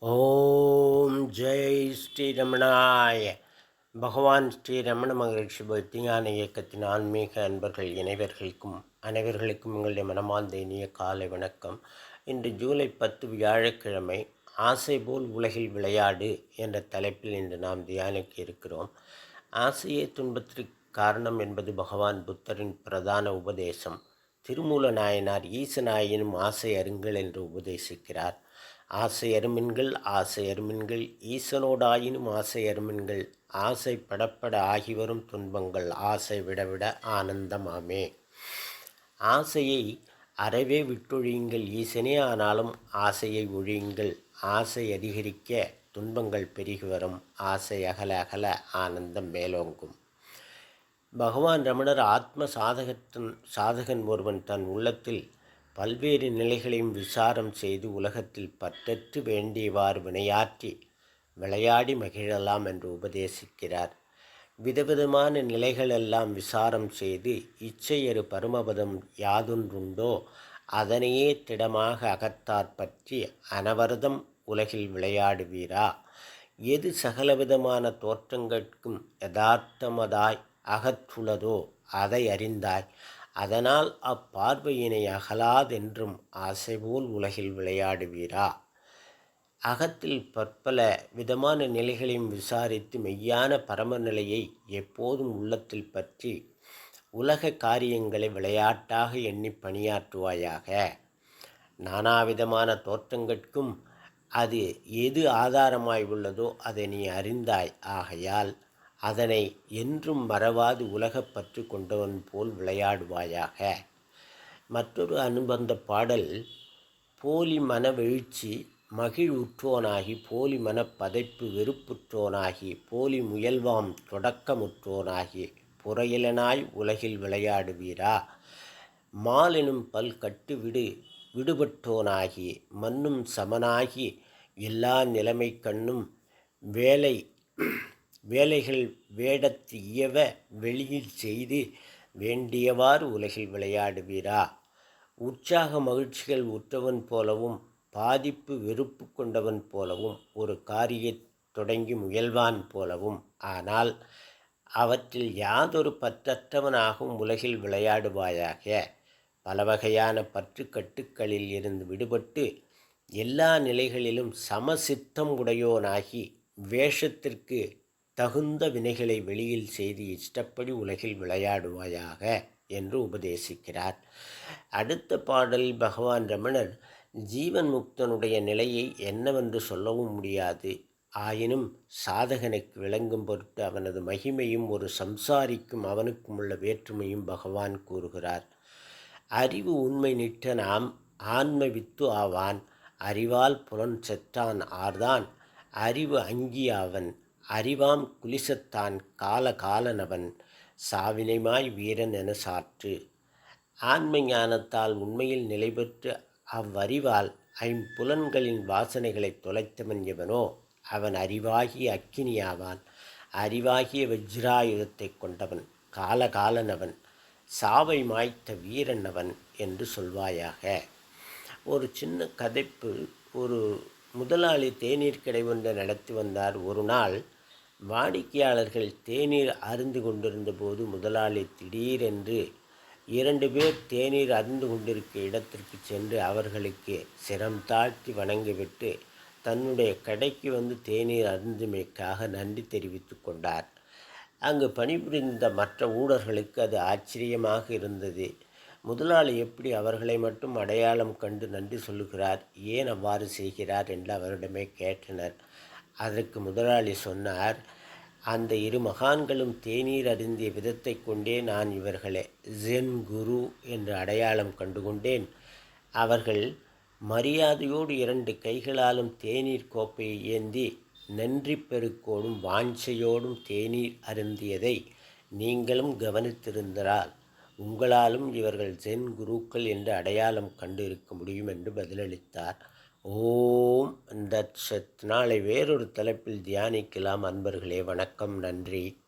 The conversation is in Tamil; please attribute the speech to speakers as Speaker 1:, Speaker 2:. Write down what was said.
Speaker 1: ஓம் ஜெய் ஸ்ரீரமணாய. பகவான் ஸ்ரீரமண மகரிஷி பக்திஞான இயக்கத்தின் ஆன்மீக அன்பர்கள் இணைவர்களுக்கும் அனைவர்களுக்கும் எங்களுடைய மனமார்ந்த இனிய காலை வணக்கம். இன்று ஜூலை பத்து வியாழக்கிழமை ஆசை போல் உலகில் விளையாடு என்ற தலைப்பில் இன்று நாம் தியானிக்க இருக்கிறோம். ஆசையே துன்பத்திற்கு காரணம் என்பது பகவான் புத்தரின் பிரதான உபதேசம். திருமூல நாயனார் ஈசனாயினும் ஆசை அருங்கள் என்று உபதேசிக்கிறார். ஆசை அருமின்கள் ஆசை அருமின்கள் ஈசனோடாயினும் ஆசை அருமின்கள் ஆசை படப்பட ஆகி வரும் துன்பங்கள் ஆசை விடவிட ஆனந்தமாமே. ஆசையை அறவே விட்டொழியுங்கள் ஈசனே ஆனாலும் ஆசையை ஒழியுங்கள். ஆசை அதிகரிக்க துன்பங்கள் பெருகி வரும் ஆசை அகல அகல ஆனந்தம் மேலோங்கும். பகவான் ரமணர் ஆத்ம சாதகத்தின் சாதகன் ஒருவன் தன் உள்ளத்தில் பல்வேறு நிலைகளையும் விசாரம் செய்து உலகத்தில் பற்றற்று வேண்டியவாறு வினையாற்றி விளையாடி மகிழலாம் என்று உபதேசிக்கிறார். விதவிதமான நிலைகளெல்லாம் விசாரம் செய்து இச்சையறு பருமபதம் யாதொன்றுண்டோ அதனையே திடமாக அகத்தார் பற்றி அனவரதம் உலகில் விளையாடுவீரா? எது சகலவிதமான தோற்றங்கட்கும் யதார்த்தமதாய் அகற்றுள்ளதோ அதை அறிந்தாய். அதனால் அப்பார்வையினை அகலாதென்றும் ஆசைபோல் உலகில் விளையாடுவீரா? அகத்தில் பற்பல விதமான நிலைகளையும் விசாரித்து மெய்யான பரமநிலையை எப்போதும் உள்ளத்தில் பற்றி உலக காரியங்களை விளையாட்டாக எண்ணி பணியாற்றுவாயாக. நானாவிதமான தோற்றங்கட்கும் அது எது ஆதாரமாய் உள்ளதோ அதை நீ அறிந்தாய். ஆகையால் அதனை என்றும் மறவாது உலகப்பற்று கொண்டவன் போல் விளையாடுவாயாக. மற்றொரு அனுபந்த பாடல் போலி மனவெழுச்சி மகிழ்வுற்றோனாகி போலி மனப்பதைப்பு வெறுப்புற்றோனாகி போலி முயல்வாம் தொடக்கமுற்றோனாகி புறையலனாய் உலகில் விளையாடுவீரா? மாலெனும் பல் கட்டுவிடு விடுபட்டோனாகி மண்ணும் சமனாகி எல்லா நிலைமை கண்ணும் வேலை வேலைகள் வேடத்து இயவ வெளியில் செய்து வேண்டியவாறு உலகில் விளையாடுவீரா? உற்சாக மகிழ்ச்சிகள் உற்றவன் போலவும் பாதிப்பு வெறுப்பு கொண்டவன் போலவும் ஒரு காரிய தொடங்கி முயல்வான் போலவும். ஆனால் அவற்றில் யாதொரு பற்றற்றவனாகவும் உலகில் விளையாடுவாயாக? பல வகையான பற்று கட்டுக்களில் இருந்து விடுபட்டு எல்லா நிலைகளிலும் சமசித்தம் உடையோனாகி வேஷத்திற்கு தகுந்த வினைகளை வெளியில் செய்து இஷ்டப்படி உலகில் விளையாடுவாயாக என்று உபதேசிக்கிறார். அடுத்த பாடல் பகவான் ரமணர் ஜீவன் முக்தனுடைய நிலையை என்னவென்று சொல்லவும் முடியாது. ஆயினும் சாதகனுக்கு விளங்கும் பொருட்டு அவனது மகிமையும் ஒரு சம்சாரிக்கும் அவனுக்கும் உள்ள வேற்றுமையும் பகவான் கூறுகிறார். அறிவு உண்மை நிற்ற நாம் ஆன்ம வித்து ஆவான். அறிவால் புலன் செற்றான் ஆர்தான். அறிவு அங்கியாவன் அறிவாம் குலிசத்தான் கால காலனவன் சாவினைமாய் வீரன் என சாற்று. ஆன்ம ஞானத்தால் உண்மையில் நிலை பெற்று அவ்வறிவால் ஐம்புலன்களின் வாசனைகளை தொலைத்தவன் எவனோ அவன் அறிவாகிய அக்கினியாவான். அறிவாகிய வஜ்ராயுதத்தை கொண்டவன் காலகாலனவன் சாவை மாய்த்த வீரனவன் என்று சொல்வாயாக. ஒரு சின்ன கதைப்பு. ஒரு முதலாளி தேநீர் கடை ஒன்றை நடத்தி வந்தார். ஒரு நாள் வாடிக்கையாளர்கள் தேநீர் அருந்து கொண்டிருந்த போது முதலாளி திடீரென்று இரண்டு பேர் தேநீர் அருந்து கொண்டிருக்க இடத்திற்கு சென்று அவர்களுக்கு சிரம் தாழ்த்தி வணங்கிவிட்டு தன்னுடைய கடைக்கு வந்து தேநீர் அருந்துமைக்காக நன்றி தெரிவித்து கொண்டார். அங்கு பணிபுரிந்த மற்ற ஊழர்களுக்கு அது ஆச்சரியமாக இருந்தது. முதலாளி எப்படி அவர்களை மட்டும் அடையாளம் கண்டு நன்றி சொல்லுகிறார் ஏன் அவ்வாறு செய்கிறார் என்று அவரிடமே கேட்டனர். அதற்கு முதலாளி சொன்னார் அந்த இரு மகான்களும் தேநீர் அருந்திய விதத்தை கொண்டே நான் இவர்களை ஜென் குரு என்று அடையாளம் கண்டுகொண்டேன். அவர்கள் மரியாதையோடு இரண்டு கைகளாலும் தேநீர் கோப்பையை ஏந்தி நன்றி பெருக்கோடும் வாஞ்சையோடும் தேநீர் அருந்தியதை நீங்களும் கவனித்திருந்தால் உங்களாலும் இவர்கள் ஜென் குருக்கள் என்று அடையாளம் கண்டு இருக்க முடியும் என்று பதிலளித்தார். ஓம் தத்ஷத் நாளை வேறொரு தலைப்பில் தியானிக்கலாம் அன்பர்களே. வணக்கம் நன்றி.